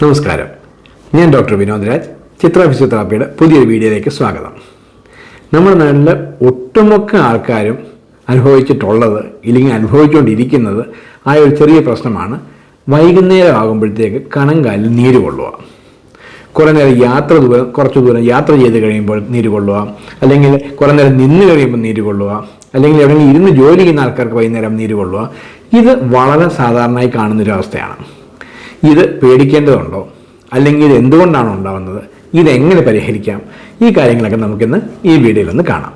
നമസ്കാരം. ഞാൻ ഡോക്ടർ വിനോദ് രാജ് ചിത്ര ഫിസിയോതെറാപ്പിയുടെ പുതിയൊരു വീഡിയോയിലേക്ക് സ്വാഗതം. നമ്മുടെ നാട്ടിൽ ഒട്ടുമൊക്കെ ആൾക്കാരും അനുഭവിച്ചിട്ടുള്ളത് ഇല്ലെങ്കിൽ അനുഭവിച്ചുകൊണ്ടിരിക്കുന്നത് ആ ഒരു ചെറിയ പ്രശ്നമാണ് വൈകുന്നേരം ആകുമ്പോഴത്തേക്ക് കണങ്കാലിൽ നീര് കൊള്ളുക. കുറേ നേരം യാത്ര ദൂരം കുറച്ച് ദൂരം യാത്ര ചെയ്ത് കഴിയുമ്പോൾ നീര് കൊള്ളുക. അല്ലെങ്കിൽ കുറേ നേരം നിന്ന് കഴിയുമ്പോൾ നീര് കൊള്ളുക. അല്ലെങ്കിൽ എവിടെയെങ്കിലും ഇരുന്ന് ജോലി ചെയ്യുന്ന ആൾക്കാർക്ക് വൈകുന്നേരം നീര് കൊള്ളുക. ഇത് വളരെ സാധാരണയായി കാണുന്നൊരു അവസ്ഥയാണ്. ഇത് പേടിക്കേണ്ടതുണ്ടോ? അല്ലെങ്കിൽ ഇത് എന്തുകൊണ്ടാണ് ഉണ്ടാകുന്നത് ഇതെങ്ങനെ പരിഹരിക്കാം? ഈ കാര്യങ്ങളൊക്കെ നമുക്കിന്ന് ഈ വീഡിയോയിൽ ഒന്ന് കാണാം.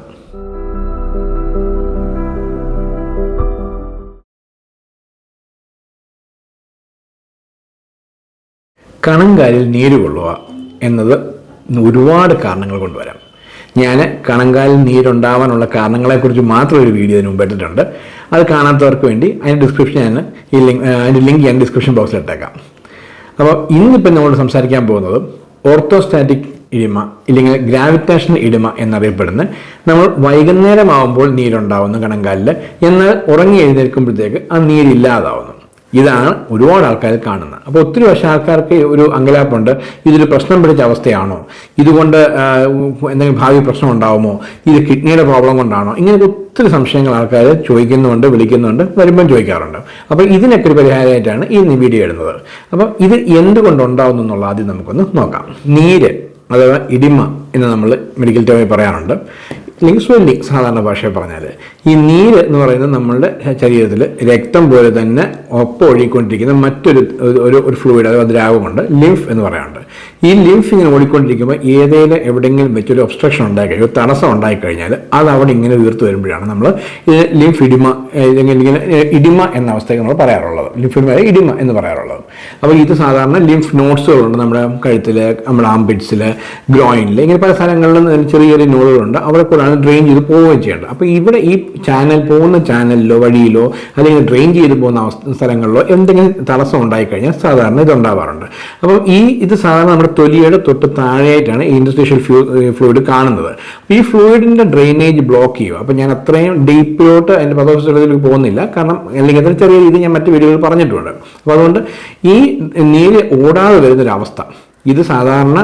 കണങ്കാലിൽ നീര് കൊള്ളുക എന്നത് ഒരുപാട് കാരണങ്ങൾ കൊണ്ടുവരാം. ഞാൻ കണങ്കാലിൽ നീരുണ്ടാവാനുള്ള കാരണങ്ങളെക്കുറിച്ച് മാത്രം ഒരു വീഡിയോ മുമ്പ് ഇട്ടിട്ടുണ്ട്. അത് കാണാത്തവർക്ക് വേണ്ടി അതിന്റെ ഡിസ്ക്രിപ്ഷൻ ഞാൻ ഈ ലിങ്ക് അതിന്റെ ലിങ്ക് ഞാൻ ഡിസ്ക്രിപ്ഷൻ ബോക്സിൽ ഇട്ടേക്കാം. അപ്പോൾ ഇന്നിപ്പോൾ നമ്മൾ സംസാരിക്കാൻ പോകുന്നത് ഓർത്തോസ്റ്റാറ്റിക് ഇടിമ ഇല്ലെങ്കിൽ ഗ്രാവിറ്റേഷൻ ഇടിമ എന്നറിയപ്പെടുന്ന നമ്മൾ വൈകുന്നേരമാവുമ്പോൾ നീരുണ്ടാവുന്നു കണങ്കാലിൽ എന്നാൽ ഉറങ്ങി എഴുന്നേൽക്കുമ്പോഴത്തേക്ക് ആ നീരില്ലാതാവുന്നു ഇതാണ് ഒരുപാട് ആൾക്കാർ കാണുന്നത്. അപ്പോൾ ഒത്തിരി വർഷം ആൾക്കാർക്ക് ഒരു അങ്കലാപ്പുണ്ട്. ഇതൊരു പ്രശ്നം പിടിച്ച അവസ്ഥയാണോ? ഇതുകൊണ്ട് എന്തെങ്കിലും ഭാവി പ്രശ്നം ഉണ്ടാവുമോ ഇത് കിഡ്നിയുടെ പ്രോബ്ലം കൊണ്ടാണോ? ഇങ്ങനെ ഒത്തിരി സംശയങ്ങൾ ആൾക്കാർ ചോദിക്കുന്നുണ്ട് വിളിക്കുന്നുണ്ട് വരുമ്പം ചോദിക്കാറുണ്ട്. അപ്പോൾ ഇതിനൊക്കെ ഒരു പരിഹാരമായിട്ടാണ് ഈ വീഡിയോ ഇടുന്നത്. അപ്പം ഇത് എന്തുകൊണ്ട് ഉണ്ടാവുന്നു എന്നുള്ള ആദ്യം നമുക്കൊന്ന് നോക്കാം. നീര് അഥവാ ഇടിമ എന്ന് നമ്മൾ മെഡിക്കൽ ടേമിൽ പറയാറുണ്ട്. അല്ലെങ്കിൽ സ്വെല്ലിങ് സാധാരണ ഭാഷയിൽ പറഞ്ഞാൽ ഈ നീര് എന്ന് പറയുന്നത് നമ്മളുടെ ശരീരത്തിൽ രക്തം പോലെ തന്നെ ഒപ്പം ഒഴുകിക്കൊണ്ടിരിക്കുന്ന മറ്റൊരു ഒരു ഒരു ഫ്ലൂയിഡ് അഥവാ ദ്രാവകമുണ്ട്. ലിംഫ് എന്ന് പറയാറുണ്ട്. ഈ ലിംഫ് ഇങ്ങനെ ഓടിക്കൊണ്ടിരിക്കുമ്പോൾ ഏതെങ്കിലും എവിടെയെങ്കിലും വെച്ചൊരു ഒബ്സ്ട്രക്ഷൻ ഉണ്ടായി കഴിഞ്ഞാൽ ഒരു തടസ്സം ഉണ്ടായി കഴിഞ്ഞാൽ അത് അവിടെ ഇങ്ങനെ ഉയർത്തു വരുമ്പോഴാണ് നമ്മൾ ലിംഫ് ഇടിമ ഇങ്ങനെ ഇടിമ എന്ന അവസ്ഥയ്ക്ക് നമ്മൾ പറയാറുള്ളത്. ലിംഫ് ഇടിമ എന്ന് പറയാറുള്ളത്. അപ്പോൾ ഇത് സാധാരണ ലിംഫ് നോട്ട്സുകളുണ്ട് നമ്മുടെ കഴുത്തിൽ നമ്മുടെ ആംബിറ്റ്സിൽ ഗ്രോയിനിൽ ഇങ്ങനെ പല സ്ഥലങ്ങളിലും ചെറിയ ചെറിയ നോഡുകളുണ്ട് അവിടെ കൂടാണ് ഡ്രെയിൻ ചെയ്ത് പോവുകയും ചെയ്യേണ്ടത് അപ്പോൾ ഇവിടെ ഈ ചാനൽ പോകുന്ന ചാനലിലോ വഴിയിലോ അല്ലെങ്കിൽ ഡ്രെയിൻ ചെയ്ത് പോകുന്ന അവസ്ഥ സ്ഥലങ്ങളിലോ എന്തെങ്കിലും തടസ്സം ഉണ്ടായിക്കഴിഞ്ഞാൽ സാധാരണ ഇതുണ്ടാവാറുണ്ട്. അപ്പോൾ ഈ ഇത് സാധാരണ നമ്മുടെ തൊലിയുടെ തൊട്ട് താഴെയായിട്ടാണ് ഈ ഇൻഡസ്ട്രീഷ്യൽ ഫ്ലൂ ഫ്ലൂയിഡ് കാണുന്നത്. അപ്പോൾ ഈ ഫ്ലൂയിഡിന്റെ ഡ്രെയിനേജ് ബ്ലോക്ക് ചെയ്യുക. അപ്പോൾ ഞാൻ അത്രയും ഡീപ്പിലോട്ട് അതിന്റെ പദോഷത്തിലേക്ക് പോകുന്നില്ല. കാരണം അല്ലെങ്കിൽ അതിന് ചെറിയ രീതിയിൽ ഞാൻ മറ്റ് വീഡിയോയിൽ പറഞ്ഞിട്ടുണ്ട്. അപ്പോൾ അതുകൊണ്ട് ഈ നീര് ഓടാതെ വരുന്നൊരവസ്ഥ. ഇത് സാധാരണ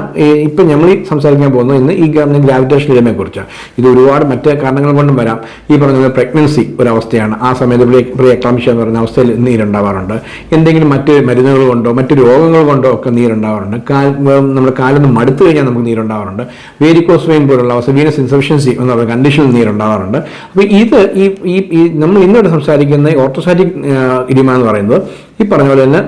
ഇപ്പം നമ്മൾ സംസാരിക്കാൻ പോകുന്നത് ഇന്ന് ഈ ഗ്രാവിറ്റേഷൻ ഇടമയെ കുറിച്ചാണ് ഇത് ഒരുപാട് മറ്റ് കാരണങ്ങൾ കൊണ്ടും വരാം. ഈ പറഞ്ഞ പ്രഗ്നൻസി ഒരവസ്ഥയാണ്. ആ സമയത്ത് പ്രീ പ്രീ എക്ലാംഷ്യ എന്ന് പറയുന്ന അവസ്ഥയിൽ നീരുണ്ടാവാറുണ്ട്. എന്തെങ്കിലും മറ്റ് മരുന്നുകൾ കൊണ്ടോ മറ്റ് രോഗങ്ങൾ കൊണ്ടോ ഒക്കെ നീരുണ്ടാവാറുണ്ട്. കാൽ നമ്മുടെ കാലൊന്ന് മടുത്തു കഴിഞ്ഞാൽ നമുക്ക് നീരുണ്ടാവാറുണ്ട്. വേരിക്കോസ് വെയിൻ പോലുള്ള അവസ്ഥ വീനസ് ഇൻസഫിഷ്യൻസി എന്ന് പറയുന്ന കണ്ടീഷനിൽ നീരുണ്ടാവാറുണ്ട്. അപ്പോൾ ഇത് ഈ ഈ നമ്മൾ ഇന്നിവിടെ സംസാരിക്കുന്ന ഓർത്തോസാറ്റിക് ഇരിമ എന്ന് പറയുന്നത് ഈ പറഞ്ഞ പോലെ തന്നെ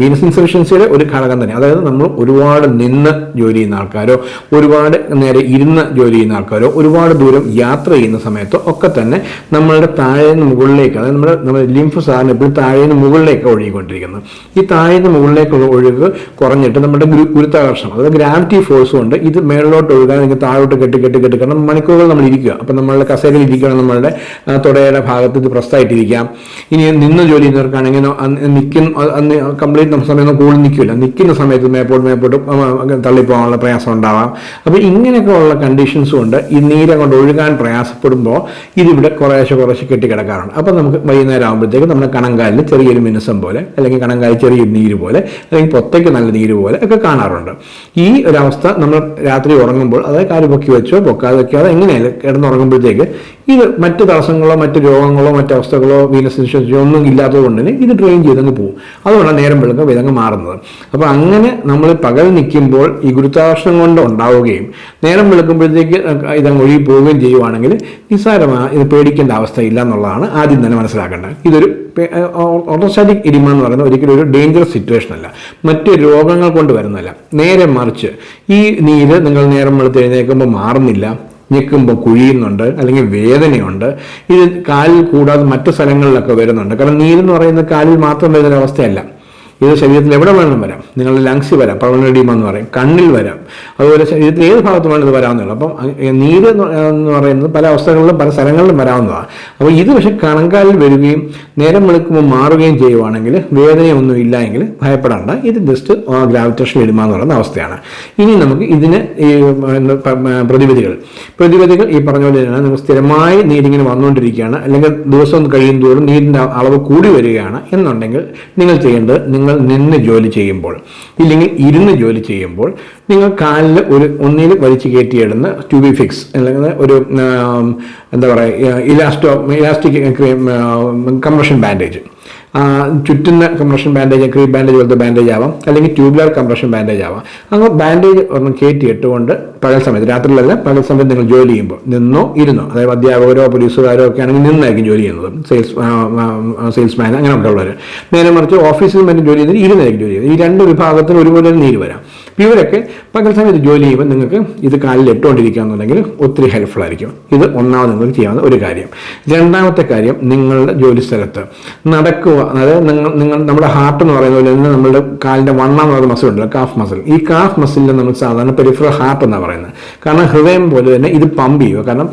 വീനസ് ഇൻസഫിഷ്യൻസിയുടെ ഒരു ഘടകം തന്നെ. അതായത് നമ്മൾ ഒരുപാട് നിന്ന് ജോലി ചെയ്യുന്ന ആൾക്കാരോ ഒരുപാട് നേരെ ഇരുന്ന് ജോലി ചെയ്യുന്ന ആൾക്കാരോ ഒരുപാട് ദൂരം യാത്ര ചെയ്യുന്ന സമയത്തോ ഒക്കെ തന്നെ നമ്മളുടെ താഴേന്ന് മുകളിലേക്ക് അതായത് നമ്മുടെ നമ്മുടെ ലിംഫ് സാധനം എപ്പോഴും താഴേന്ന് മുകളിലേക്ക് ഒഴുകിക്കൊണ്ടിരിക്കുന്നത് ഈ താഴേന്ന് മുകളിലേക്കുള്ള ഒഴുക്ക് കുറഞ്ഞിട്ട് നമ്മുടെ ഗുരു ഗുരുത്വാകർഷണം അതായത് ഗ്രാവിറ്റി ഫോഴ്സ് കൊണ്ട് ഇത് മേളിലോട്ട് ഒഴുകാൻ നിങ്ങൾക്ക് താഴോട്ട് കെട്ടി കെട്ടി കെട്ടി കാരണം മണിക്കൂറുകൾ നമ്മൾ ഇരിക്കുക. അപ്പം നമ്മളുടെ കസേരയിൽ ഇരിക്കുകയാണ് നമ്മളുടെ തുടയുടെ ഭാഗത്ത് ഇത് പ്രസ്തായിട്ടിരിക്കാം ഇനി നിന്ന് ജോലി ചെയ്യുന്നവർക്കാണെങ്കിൽ നിൽക്കുന്ന കംപ്ലീറ്റ് സമയം കൂടുതൽ നിൽക്കില്ല. നിൽക്കുന്ന സമയത്ത് മേപ്പോട്ട് മേപ്പോട്ട് തള്ളിപ്പോകാനുള്ള പ്രയാസം ഉണ്ടാവാം അപ്പോൾ ഇങ്ങനെയൊക്കെ ഉള്ള കണ്ടീഷൻസ് കൊണ്ട് ഈ നീരം കൊണ്ട് ഒഴുകാൻ പ്രയാസപ്പെടുമ്പോൾ ഇതിവിടെ കുറേശ്ശെ കുറേശ്ശെ കെട്ടിക്കിടക്കാറുണ്ട്. അപ്പോൾ നമുക്ക് വൈകുന്നേരം ആകുമ്പോഴത്തേക്ക് നമ്മുടെ കണങ്കാലിൽ ചെറിയൊരു മിനുസം പോലെ അല്ലെങ്കിൽ കണങ്കാലിൽ ചെറിയൊരു നീര് പോലെ അല്ലെങ്കിൽ പൊത്തയ്ക്ക് നല്ല നീര് പോലെ ഒക്കെ കാണാറുണ്ട്. ഈ ഒരവസ്ഥ നമ്മൾ രാത്രി ഉറങ്ങുമ്പോൾ അതായത് കാൽ പൊക്കി വെച്ചോ പൊക്കാതെ വെക്കാതെ എങ്ങനെയായാലും കിടന്നുറങ്ങുമ്പോഴത്തേക്ക് ഇത് മറ്റ് തടസ്സങ്ങളോ മറ്റ് രോഗങ്ങളോ മറ്റ് അവസ്ഥകളോ വീനസ് ഇൻഷുറൻസോ ഒന്നും ഇല്ലാത്തത് കൊണ്ട് തന്നെ ഇത് ഡ്രെയിൻ ചെയ്തങ്ങ് പോകും. അതുകൊണ്ടാണ് നേരം വെളുക്ക വിതങ്ങ് മാറുന്നത്. അപ്പോൾ അങ്ങനെ നമ്മൾ പകൽ നിൽക്കുമ്പോൾ ഈ ഗുരുത്വാകർഷണം കൊണ്ട് ഉണ്ടാവുകയും നേരം വെളുക്കുമ്പോഴത്തേക്ക് ഇതങ്ങ് ഒഴുകി പോവുകയും ചെയ്യുവാണെങ്കിൽ നിസ്സാരമാണ് ഇത് പേടിക്കേണ്ട അവസ്ഥയില്ല എന്നുള്ളതാണ് ആദ്യം തന്നെ മനസ്സിലാക്കേണ്ടത്. ഇതൊരു ഓട്ടോസ്റ്റാറ്റിക് ഇടിമ എന്ന് പറയുന്നത് ഒരിക്കലും ഒരു ഡേഞ്ചറസ് സിറ്റുവേഷൻ അല്ല. മറ്റ് രോഗങ്ങൾ കൊണ്ട് വരുന്നതല്ല. നേരെ മറിച്ച് ഈ നീര് നിങ്ങൾ നേരം വെളുത്ത് എഴുന്നേൽക്കുമ്പോൾ മാറുന്നില്ല. ഞെക്കുമ്പോൾ കുഴിയുന്നുണ്ട് അല്ലെങ്കിൽ വേദനയുണ്ട്. ഇത് കാലിൽ കൂടാതെ മറ്റു സ്ഥലങ്ങളിലൊക്കെ വരുന്നുണ്ട്. കാരണം നീരെന്ന് പറയുന്നത് കാലിൽ മാത്രം വരുന്ന അവസ്ഥയല്ല. ഇത് ശരീരത്തിൽ എവിടെ വേണം വരാം. നിങ്ങളുടെ ലങ്സിൽ വരാം പൾമണഡിമ എന്ന് പറയും കണ്ണിൽ വരാം. അതുപോലെ ശരീരത്തിൽ ഏത് ഭാഗത്ത് വേണം ഇത് വരാവുന്നതാണ് അപ്പം നീര് എന്ന് പറയുന്നത് പല അവസ്ഥകളിലും പല സ്ഥലങ്ങളിലും വരാവുന്നതാണ് അപ്പോൾ ഇത് പക്ഷെ കണങ്കാലിൽ വരികയും നേരം വെളുക്കുമ്പോൾ മാറുകയും ചെയ്യുവാണെങ്കിൽ വേദനയൊന്നും ഇല്ല എങ്കിൽ ഭയപ്പെടേണ്ട. ഇത് ജസ്റ്റ് ഗ്രാവിറ്റേഷൻ ഇടുമ എന്ന് പറയുന്ന അവസ്ഥയാണ്. ഇനി നമുക്ക് ഇതിന് ഈ പ്രതിവിധികൾ. പ്രതിവിധികൾ ഈ പറഞ്ഞ പോലെ തന്നെ നമുക്ക് സ്ഥിരമായി നീരിങ്ങനെ വന്നുകൊണ്ടിരിക്കുകയാണ്. അല്ലെങ്കിൽ ദിവസം കഴിയും തോറും നീരിന്റെ അളവ് കൂടി വരികയാണ് എന്നുണ്ടെങ്കിൽ നിങ്ങൾ ചെയ്യേണ്ടത് നിങ്ങൾ നിങ്ങൾ നിന്ന് ജോലി ചെയ്യുമ്പോൾ ഇല്ലെങ്കിൽ ഇരുന്ന് ജോലി ചെയ്യുമ്പോൾ നിങ്ങൾ കാലിൽ ഒരു ഒന്നിൽ വലിച്ചു കയറ്റിയിടുന്ന ട്യൂബി ഫിക്സ് അല്ലെങ്കിൽ ഒരു എന്താ പറയുക ഇലാസ്റ്റോ ഇലാസ്റ്റിക് കംപ്രഷൻ ബാൻഡേജ്. ചുറ്റുന്ന കംപ്രഷൻ ബാൻഡേജ് ക്രീം ബാൻഡേജ് പോലത്തെ ബാൻഡേജ് ആവാം. അല്ലെങ്കിൽ ട്യൂബുലർ കംപ്രഷൻ ബാൻഡേജ് ആവാം. അങ്ങനെ ബാൻഡേജ് ഒന്ന് കയറ്റി ഇട്ടുകൊണ്ട് പകൽ സമയത്ത് രാത്രിയിലല്ല പകൽ സമയത്ത് നിങ്ങൾ ജോലി ചെയ്യുമ്പോൾ നിന്നോ ഇരുന്നോ അതായത് അധ്യാപകരോ പോലീസുകാരോ ഒക്കെ ആണെങ്കിൽ നിന്നായിരിക്കും ജോലി ചെയ്യുന്നത്. സെയിൽസ് സെയിൽസ്മാൻ അങ്ങനെ ഉള്ളവർ നേരെ മറിച്ച് ഓഫീസിൽ മറ്റും ജോലി ചെയ്യുന്നത് ഇരുന്നായിരിക്കും ജോലി ചെയ്യുന്നത്. ഈ രണ്ട് വിഭാഗത്തിന് ഒരുപോലെ നീര് വരാം ഇവരൊക്കെ പകൽ സമയത്ത് ജോലി ചെയ്യുമ്പോൾ നിങ്ങൾക്ക് ഇത് കാലിൽ ഇട്ടുകൊണ്ടിരിക്കുകയെന്നുണ്ടെങ്കിൽ ഒത്തിരി ഹെൽപ്ഫുൾ ആയിരിക്കും. ഇത് ഒന്നാമത് നിങ്ങൾക്ക് ചെയ്യാവുന്ന ഒരു കാര്യം. രണ്ടാമത്തെ കാര്യം നിങ്ങളുടെ ജോലി സ്ഥലത്ത് നടക്കുക അതായത് നിങ്ങൾ നിങ്ങൾ നമ്മുടെ ഹാർട്ട് എന്ന് പറയുന്ന പോലെ തന്നെ നമ്മുടെ കാലിന്റെ വണ്ണ എന്ന് പറയുന്ന മസിൽ ഉണ്ടല്ലോ കാഫ് മസിൽ ഈ കാഫ് മസിലിൽ നമ്മൾ സാധാരണ പെരിഫറൽ ഹാർട്ട് എന്നാണ് പറയുന്നത്. കാരണം ഹൃദയം പോലെ തന്നെ ഇത് പമ്പ് ചെയ്യുക. കാരണം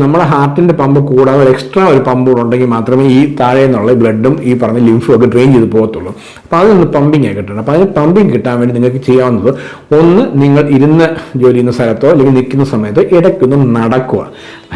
നമ്മുടെ ഹാർട്ടിന്റെ പമ്പ് കൂടാതെ ഒരു എക്സ്ട്രാ ഒരു പമ്പ് കൂടെ ഉണ്ടെങ്കിൽ മാത്രമേ ഈ താഴെ നിന്നുള്ള ബ്ലഡും ഈ പറഞ്ഞ ലിംഫും ഒക്കെ ഡ്രെയിൻ ചെയ്ത് പോകത്തുള്ളൂ. അപ്പോൾ അതിനൊന്ന് പമ്പിങ് ആയി കിട്ടണം. അപ്പോൾ അതിന് പമ്പിങ് കിട്ടാൻ വേണ്ടി നിങ്ങൾക്ക് ചെയ്യാവുന്നത് ഒന്ന് നിങ്ങൾ ഇരുന്ന് ജോലി ചെയ്യുന്ന സ്ഥലത്തോ അല്ലെങ്കിൽ നിൽക്കുന്ന സമയത്തോ ഇടയ്ക്കൊന്ന് നടക്കുക.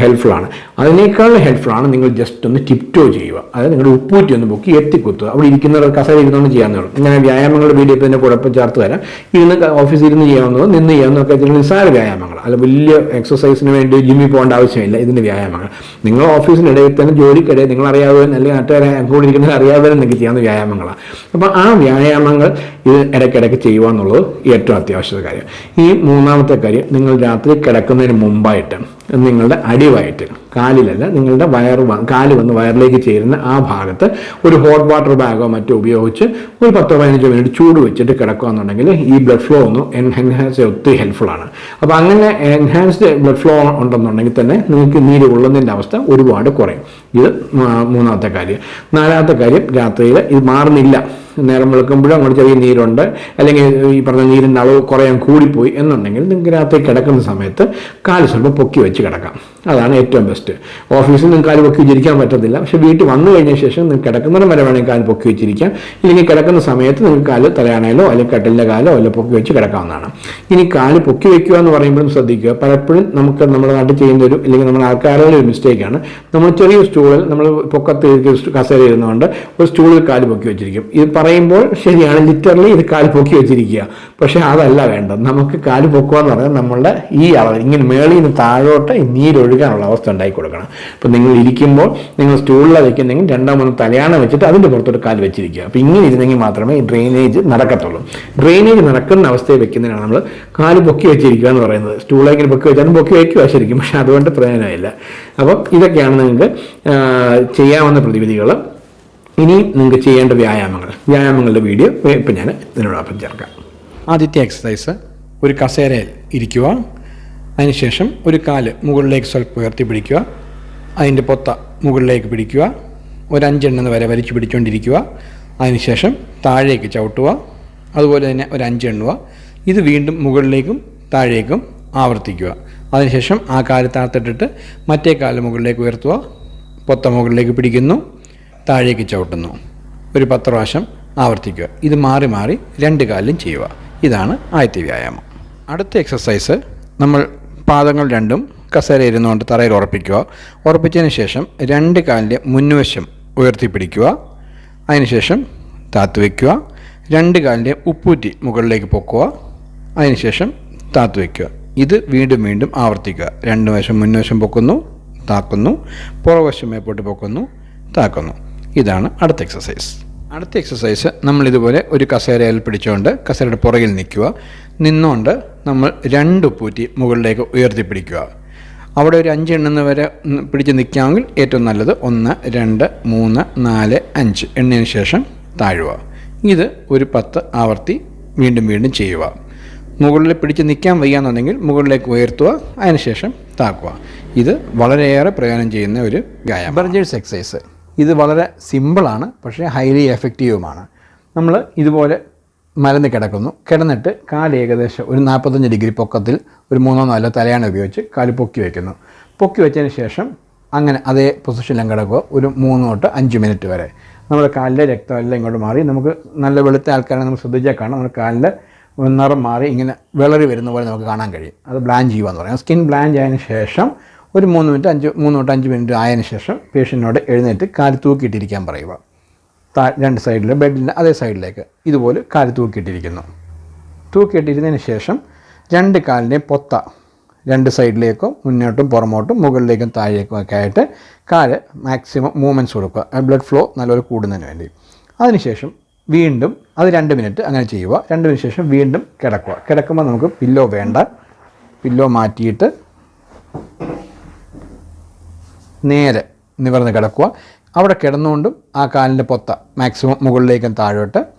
ഹെൽപ്ഫുൾ ആണ്. അതിനേക്കാൾ ഹെൽപ്ഫുള്ളാണ് നിങ്ങൾ ജസ്റ്റ് ഒന്ന് ടിപ്റ്റോ ചെയ്യുക. അതായത് നിങ്ങളുടെ ഉപ്പൂറ്റി ഒന്ന് പൊക്കി എത്തിക്കുത്തുക. അവിടെ ഇരിക്കുന്നവർ കസേര ഇരുന്നോണ്ട് ചെയ്യാവുന്നതാണ് ഇങ്ങനെ വ്യായാമങ്ങളുടെ വീഡിയോ ഇപ്പോൾ ഇതിന്റെ കുഴപ്പം ചേർത്ത് തരാം. ഇരുന്ന് ഓഫീസിൽ ഇരുന്ന് ചെയ്യാവുന്നതോ നിന്ന് ചെയ്യാവുന്നതൊക്കെ ഇതിന് നിസ്സാര വ്യായാമങ്ങൾ അല്ല വലിയ എക്സസൈസിന് വേണ്ടി ജിമ്മിൽ പോകേണ്ട ആവശ്യമില്ല ഇതിന്റെ വ്യായാമങ്ങൾ. നിങ്ങൾ ഓഫീസിനിടയിൽ തന്നെ ജോലിക്കിടയിൽ നിങ്ങൾ അറിയാവുന്ന അല്ലെങ്കിൽ നാട്ടുകാരെ കൂടെ ഇരിക്കുന്നവർ അറിയാതെ തന്നെ നിങ്ങൾക്ക് ചെയ്യാവുന്ന വ്യായാമങ്ങളാണ്. അപ്പോൾ ആ വ്യായാമങ്ങൾ ഇത് ഇടയ്ക്കിടയ്ക്ക് ചെയ്യുക എന്നുള്ളത് ഏറ്റവും അത്യാവശ്യത്തെ കാര്യം. ഈ മൂന്നാമത്തെ കാര്യം നിങ്ങൾ രാത്രി കിടക്കുന്നതിന് മുമ്പായിട്ട് നിങ്ങളുടെ അടിവയറ്റ് കാലിലല്ല നിങ്ങളുടെ വയർ കാൽ വന്ന് വയറിലേക്ക് ചേരുന്ന ആ ഭാഗത്ത് ഒരു ഹോട്ട് വാട്ടർ ബാഗോ മറ്റോ ഉപയോഗിച്ച് ഒരു പത്തോ പതിനഞ്ചോ മിനിറ്റ് ചൂട് വെച്ചിട്ട് കിടക്കുകയെന്നുണ്ടെങ്കിൽ ഈ ബ്ലഡ് ഫ്ലോ ഒന്ന് എൻഹാൻസ് ഒത്തിരി ഹെൽപ്ഫുൾ ആണ്. അപ്പോൾ അങ്ങനെ എൻഹാൻസ്ഡ് ബ്ലഡ് ഫ്ലോ ഉണ്ടെന്നുണ്ടെങ്കിൽ തന്നെ നിങ്ങൾക്ക് നീര് കൊള്ളുന്നതിന്റെ അവസ്ഥ ഒരുപാട് കുറയും. ഇത് മൂന്നാമത്തെ കാര്യം. നാലാമത്തെ കാര്യം രാത്രിയിൽ ഇത് മാറുന്നില്ല. നേരം വെളുക്കുമ്പോഴും അങ്ങോട്ട് ചെറിയ നീരുണ്ട്. അല്ലെങ്കിൽ ഈ പറഞ്ഞ നീരിന്റെ അളവ് കുറയാൻ കൂടിപ്പോയി എന്നുണ്ടെങ്കിൽ നിങ്ങൾക്ക് രാത്രി കിടക്കുന്ന സമയത്ത് കാൽ സ്വല്പം പൊക്കി വെച്ച് കിടക്കാം. അതാണ് ഏറ്റവും ബെസ്റ്റ് ഓഫീസിൽ നിങ്ങൾക്ക് കാൽ പൊക്കി വെച്ചിരിക്കാൻ പറ്റത്തില്ല. പക്ഷെ വീട്ടിൽ വന്നു കഴിഞ്ഞ ശേഷം നിങ്ങൾക്ക് കിടക്കുന്നതിന് വരെ വേണമെങ്കിൽ കാൽ പൊക്കി വെച്ചിരിക്കാം. ഇല്ലെങ്കിൽ കിടക്കുന്ന സമയത്ത് നിങ്ങൾക്ക് കാൽ തലയാണേലോ അല്ലെങ്കിൽ കട്ടിലിന്റെ കാലോ അല്ല പൊക്കി വെച്ച് കിടക്കാവുന്നതാണ്. ഇനി കാൽ പൊക്കി വെക്കുക എന്ന് പറയുമ്പോഴും ശ്രദ്ധിക്കുക. പലപ്പോഴും നമുക്ക് നമ്മുടെ നാട്ടിൽ ചെയ്യുന്ന ഒരു അല്ലെങ്കിൽ നമ്മുടെ ആൾക്കാരുടെ ഒരു മിസ്റ്റേക്കാണ് നമ്മൾ ചെറിയ സ്റ്റൂളിൽ നമ്മൾ പൊക്കത്ത് കസേര ഇരുന്നുകൊണ്ട് ഒരു സ്റ്റൂളിൽ കാൽ പൊക്കി വെച്ചിരിക്കും. ഇത് പറയുമ്പോൾ ശരിയാണ് ലിറ്ററലി ഇത് കാൽ പൊക്കി വെച്ചിരിക്കുക. പക്ഷേ അതല്ല വേണ്ടത്. നമുക്ക് കാൽ പൊക്കുക എന്ന് പറഞ്ഞാൽ നമ്മളുടെ ഈ അളവ് ഇങ്ങനെ മേളിൽ നിന്ന് താഴോട്ട് നീരൊഴുകാനുള്ള അവസ്ഥ ഉണ്ടാക്കി കൊടുക്കണം. അപ്പം നിങ്ങൾ ഇരിക്കുമ്പോൾ നിങ്ങൾ സ്റ്റൂളിൽ വെക്കുന്നെങ്കിൽ രണ്ടോ മൂന്നോ തലയാണ വെച്ചിട്ട് അതിന്റെ പുറത്തോട്ട് കാൽ വെച്ചിരിക്കുക. അപ്പം ഇങ്ങനെ ഇരുന്നെങ്കിൽ മാത്രമേ ഡ്രെയിനേജ് നടക്കത്തുള്ളൂ. ഡ്രെയിനേജ് നടക്കുന്ന അവസ്ഥയിൽ വെക്കുന്നതിനാണ് നമ്മൾ കാൽ പൊക്കി വെച്ചിരിക്കുക എന്ന് പറയുന്നത്. സ്റ്റൂളെങ്കിലും പൊക്കി വെച്ചാലും പൊക്കി വയ്ക്കുക ശരിക്കും. പക്ഷേ അതുകൊണ്ട് പ്രയോജനമില്ല. അപ്പം ഇതൊക്കെയാണ് നിങ്ങൾക്ക് ചെയ്യാവുന്ന പ്രതിവിധികൾ. ഇനി നിങ്ങൾക്ക് ചെയ്യേണ്ട വ്യായാമങ്ങൾ. വ്യായാമങ്ങളുടെ വീഡിയോ ഇപ്പം ഞാൻ ഇതിനോടൊപ്പം ചേർക്കാം. ആദ്യത്തെ എക്സസൈസ് ഒരു കസേരയിൽ ഇരിക്കുക. അതിനുശേഷം ഒരു കാൽ മുകളിലേക്ക് സ്വൽപ്പം ഉയർത്തി പിടിക്കുക. അതിന്റെ പൊത്ത മുകളിലേക്ക് പിടിക്കുക. ഒരു അഞ്ചെണ്ണം വരെ വലിച്ചു പിടിച്ചുകൊണ്ടിരിക്കുക അതിനുശേഷം താഴേക്ക് ചവിട്ടുക. അതുപോലെ തന്നെ ഒരു അഞ്ചെണ്ണുക. ഇത് വീണ്ടും മുകളിലേക്കും താഴേക്കും ആവർത്തിക്കുക. അതിനുശേഷം ആ കാൽ താഴ്ത്തിട്ടിട്ട് മറ്റേ കാൽ മുകളിലേക്ക് ഉയർത്തുക. പൊത്ത മുകളിലേക്ക് പിടിക്കുന്നു. താഴേക്ക് ചവിട്ടുന്നു. ഒരു പത്ത് പ്രാവശ്യം ആവർത്തിക്കുക. ഇത് മാറി മാറി രണ്ട് കാലിലും ചെയ്യുക. ഇതാണ് ആദ്യത്തെ വ്യായാമം അടുത്ത എക്സസൈസ് നമ്മൾ പാദങ്ങൾ രണ്ടും കസേര ഇരുന്നുകൊണ്ട് തറയിൽ ഉറപ്പിക്കുക. ഉറപ്പിച്ചതിന് ശേഷം രണ്ട് കാലിന്റെ മുൻവശം ഉയർത്തിപ്പിടിക്കുക. അതിനുശേഷം താത്തു വയ്ക്കുക രണ്ട് കാലിന്റെ ഉപ്പൂറ്റി മുകളിലേക്ക് പൊക്കുക. അതിനുശേഷം താത്തു വയ്ക്കുക ഇത് വീണ്ടും വീണ്ടും ആവർത്തിക്കുക. രണ്ട് വശം മുൻവശം പൊക്കുന്നു താക്കുന്നു. പുറവശം മേപ്പോട്ട് പൊക്കുന്നു താക്കുന്നു. ഇതാണ് അടുത്ത എക്സസൈസ് അടുത്ത എക്സസൈസ് നമ്മൾ ഇതുപോലെ ഒരു കസേരയിൽ പിടിച്ചുകൊണ്ട് കസേരയുടെ പുറകിൽ നിൽക്കുക. നിന്നുകൊണ്ട് നമ്മൾ രണ്ട് ഉപ്പൂറ്റി മുകളിലേക്ക് ഉയർത്തിപ്പിടിക്കുക. അവിടെ ഒരു അഞ്ച് എണ്ണുന്ന വരെ പിടിച്ച് നിൽക്കാമെങ്കിൽ ഏറ്റവും നല്ലത് ഒന്ന് രണ്ട് മൂന്ന് നാല് അഞ്ച് എണ്ണതിന് ശേഷം താഴുക. ഇത് ഒരു പത്ത് ആവർത്തി വീണ്ടും വീണ്ടും ചെയ്യുക. മുകളിൽ പിടിച്ച് നിൽക്കാൻ വയ്യാന്നുണ്ടെങ്കിൽ മുകളിലേക്ക് ഉയർത്തുക അതിനുശേഷം താക്കുക. ഇത് വളരെയേറെ പ്രയോജനം ചെയ്യുന്ന ഒരു ഗായം ബർജേഴ്സ് എക്സസൈസ് ഇത് വളരെ സിമ്പിളാണ് പക്ഷേ ഹൈലി എഫക്റ്റീവുമാണ്. നമ്മൾ ഇതുപോലെ മലന്ന് കിടക്കുന്നു. കിടന്നിട്ട് കാൽ ഏകദേശം ഒരു നാൽപ്പത്തഞ്ച് ഡിഗ്രി പൊക്കത്തിൽ ഒരു മൂന്നോ നാലോ തലയാണ് ഉപയോഗിച്ച് കാൽ പൊക്കി വയ്ക്കുന്നു പൊക്കി വെച്ചതിന് ശേഷം അങ്ങനെ അതേ പൊസിഷനിലും കിടക്കുക ഒരു മൂന്ന് തൊട്ട് അഞ്ച് മിനിറ്റ് വരെ. നമ്മുടെ കാലിലെ രക്തം രക്തമെല്ലാം ഇങ്ങോട്ട് മാറി. നമുക്ക് നല്ല വെളുത്ത ആൾക്കാരെ നമ്മൾ ശ്രദ്ധിച്ചാൽ കാണാം. നമ്മുടെ കാലിന്റെ നിറം മാറി ഇങ്ങനെ വിളറി വരുന്ന പോലെ നമുക്ക് കാണാൻ കഴിയും. അത് ബ്ലാഞ്ച് ചെയ്യുക എന്ന് പറയാം. സ്കിൻ ബ്ലാഞ്ച് ആയതിനു ശേഷം ഒരു മൂന്ന് മിനിറ്റ് അഞ്ച് മൂന്ന് തൊട്ട് അഞ്ച് മിനിറ്റ് ആയതിനു ശേഷം പേഷ്യന്റിനോട് എഴുന്നേറ്റ് കാൽ തൂക്കിയിട്ടിരിക്കാൻ പറയുക. താ രണ്ട് സൈഡിൽ ബെഡിന്റെ അതേ സൈഡിലേക്ക് ഇതുപോലെ കാൽ തൂക്കിയിട്ടിരിക്കുന്നു. തൂക്കിയിട്ടിരുന്നതിന് ശേഷം രണ്ട് കാലിന്റെ പൊത്ത രണ്ട് സൈഡിലേക്കും മുന്നോട്ടും പുറമോട്ടും മുകളിലേക്കും താഴേക്കും ഒക്കെ ആയിട്ട് കാൽ മാക്സിമം മൂവ്മെന്റ്സ് കൊടുക്കുക. ബ്ലഡ് ഫ്ലോ നല്ലപോലെ കൂടുന്നതിന് വേണ്ടി. അതിനുശേഷം വീണ്ടും അത് രണ്ട് മിനിറ്റ് അങ്ങനെ ചെയ്യുക. രണ്ട് മിനിറ്റ് ശേഷം വീണ്ടും കിടക്കുക. കിടക്കുമ്പോൾ നമുക്ക് പില്ലോ വേണ്ട. പില്ലോ മാറ്റിയിട്ട് നേരെ നിവർന്ന് കിടക്കുക. അവിടെ കിടന്നുകൊണ്ടും ആ കാലിന്റെ പൊത്ത മാക്സിമം മുകളിലേക്കും താഴോട്ട്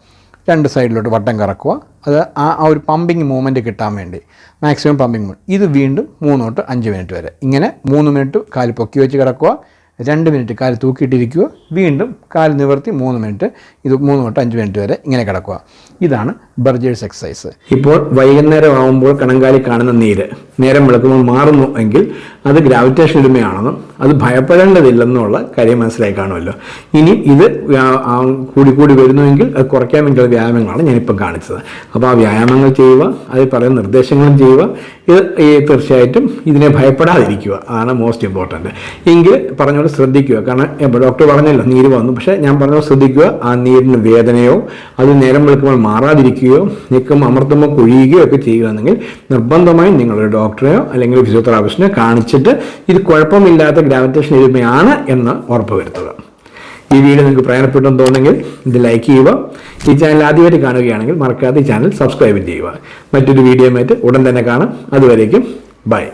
രണ്ട് സൈഡിലോട്ട് വട്ടം കറക്കുക. അത് ആ ആ ഒരു പമ്പിങ് മൂവ്മെന്റ് കിട്ടാൻ വേണ്ടി. മാക്സിമം പമ്പിങ് മൂവ് ഇത് വീണ്ടും മൂന്ന് തൊട്ട് അഞ്ച് മിനിറ്റ് വരെ. ഇങ്ങനെ മൂന്ന് മിനിറ്റ് കാൽ പൊക്കി വെച്ച് കിടക്കുക. രണ്ട് മിനിറ്റ് കാൽ തൂക്കിയിട്ടിരിക്കുക. വീണ്ടും കാൽ നിവർത്തി മൂന്ന് മിനിറ്റ് ഇത് മൂന്ന് തൊട്ട് അഞ്ച് മിനിറ്റ് വരെ ഇങ്ങനെ കിടക്കുക. ഇതാണ് ബർജേഴ്സ് എക്സസൈസ് ഇപ്പോൾ വൈകുന്നേരം ആകുമ്പോൾ കണങ്കാലി കാണുന്ന നീര്. നേരം വെളുക്കുമ്പോൾ മാറുന്നു എങ്കിൽ അത് ഗ്രാവിറ്റേഷൻ ഇടുമയാണെന്നും അത് ഭയപ്പെടേണ്ടതില്ലെന്നുള്ള കാര്യം മനസ്സിലായി കാണുമല്ലോ. ഇനി ഇത് കൂടിക്കൂടി കൂടി കൂടി വരുന്നുവെങ്കിൽ അത് കുറയ്ക്കാൻ വേണ്ടിയുള്ള വ്യായാമങ്ങളാണ് ഞാനിപ്പം കാണിച്ചത്. അപ്പോൾ ആ വ്യായാമങ്ങൾ ചെയ്യുക അതിൽ പറയുന്ന നിർദ്ദേശങ്ങളും ചെയ്യുക ഇത് തീർച്ചയായിട്ടും ഇതിനെ ഭയപ്പെടാതിരിക്കുക. അതാണ് മോസ്റ്റ് ഇമ്പോർട്ടന്റ് എങ്കിൽ പറഞ്ഞോട് ശ്രദ്ധിക്കുക. കാരണം ഡോക്ടർ പറഞ്ഞല്ലോ നീര് വന്നു. പക്ഷേ ഞാൻ പറഞ്ഞോ ശ്രദ്ധിക്കുക ആ നീരിന് വേദനയോ അത് നേരം വെളുക്കുമ്പോൾ മാറാതിരിക്കുകയോ നിൽക്കുമ്പോൾ അമർത്തുമ്പോൾ കുഴിയുകയോ ഒക്കെ ചെയ്യുകയാണെങ്കിൽ നിർബന്ധമായും നിങ്ങളൊരു ഡോക്ടറെയോ അല്ലെങ്കിൽ ഫിസിയോതെറാപ്പിസ്റ്റിനെ കാണിച്ചിട്ട് ഇത് കുഴപ്പമില്ലാത്ത ഗ്രാവിറ്റേഷൻ എരുമയാണ് എന്ന് ഉറപ്പ് വരുത്തുക. ഈ വീഡിയോ നിങ്ങൾക്ക് പ്രയോജനപ്പെട്ടെന്ന് തോന്നുന്നെങ്കിൽ ഇത് ലൈക്ക് ചെയ്യുക. ഈ ചാനൽ ആദ്യമായിട്ട് കാണുകയാണെങ്കിൽ മറക്കാതെ ഈ ചാനൽ സബ്സ്ക്രൈബ് ചെയ്യുക. മറ്റൊരു വീഡിയോയുമായിട്ട് ഉടൻ തന്നെ കാണാം. അതുവരേക്കും ബൈ.